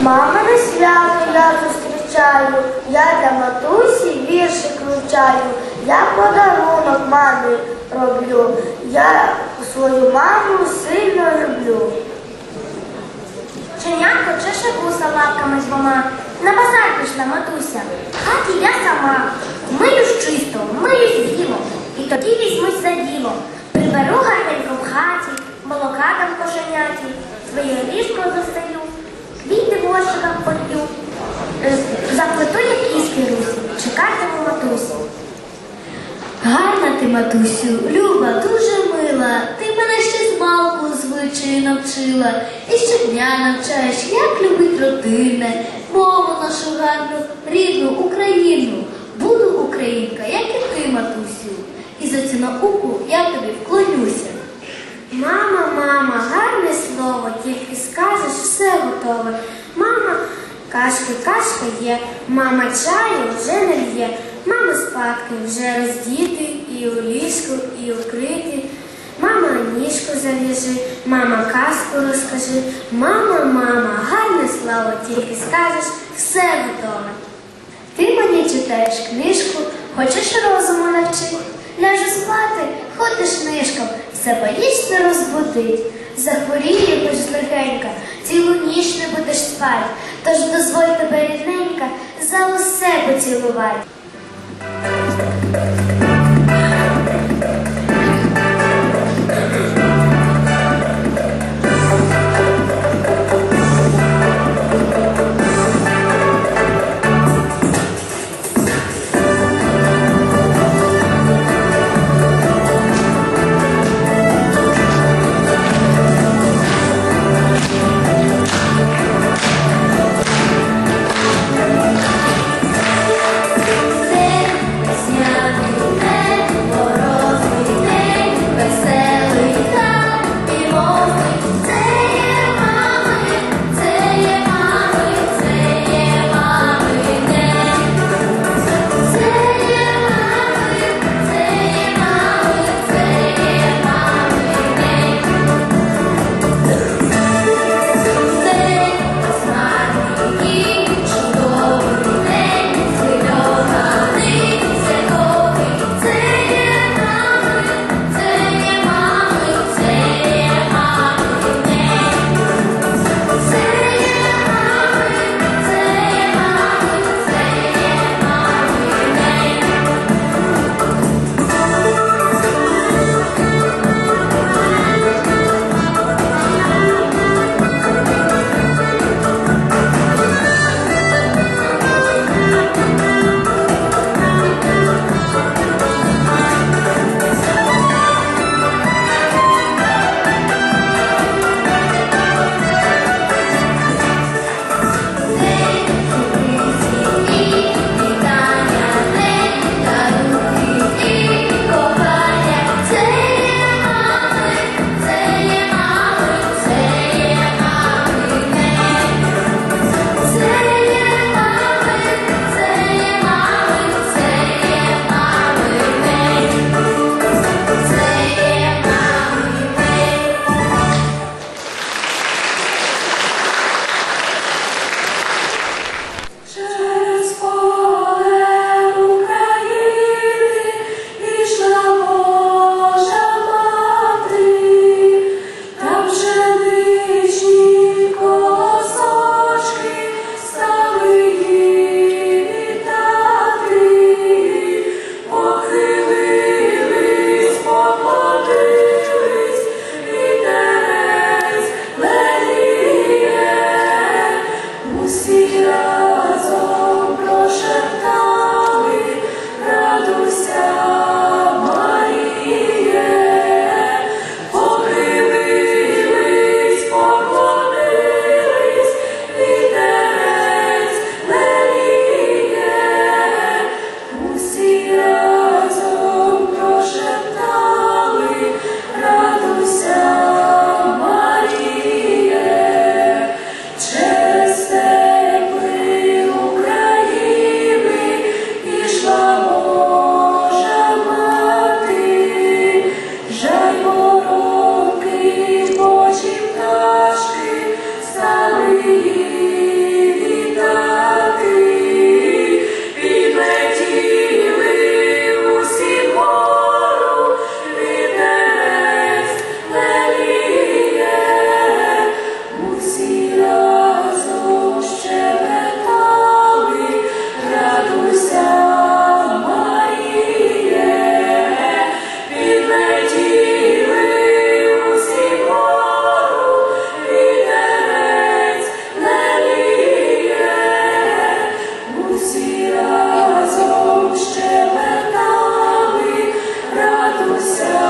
Мамине свято я зустрічаю, я для матусі віршик вивчаю, я подарунок мамі роблю, я свою маму сильно люблю. Чернятко чеше вуса лапками двома, на базар пішла матуся, хаті я сама, миюсь чисто, миюсь зіло, і тоді візьмусь за діло. Приберу гарненько в хаті, молока там кошеняті, своє ліжко застелю, квіти вошикам полю, е, заплету якісь русі, чекатиму матусю. Гарна ти, матусю, люба, дуже мила. Ти мене ще з малку звичаю навчила. І щодня навчаєш, як любить родине, мову нашу гарну, рідну Україну. Буду українка, як і ти, матусю. І за цю науку я тобі вклонюся. Мама, мама, гарне слово, тільки скажеш, все готове. Кашки, кашка є, мама чаю вже не лє, мама спадки вже роздіти, і у ліжку, і укрити. Мама, ніжку зав'яжи, мама казку розкажи. Мама, мама, гарне слово, тільки скажеш, все готове. Ти мені читаєш книжку, хочеш розуму навчити. Ляжу спати, ходиш нишком, все не розбудить. Захворіє хоч легенька, цілу ніч не будеш спать, тож дозволь тебе рідненька за усе поцілувати. so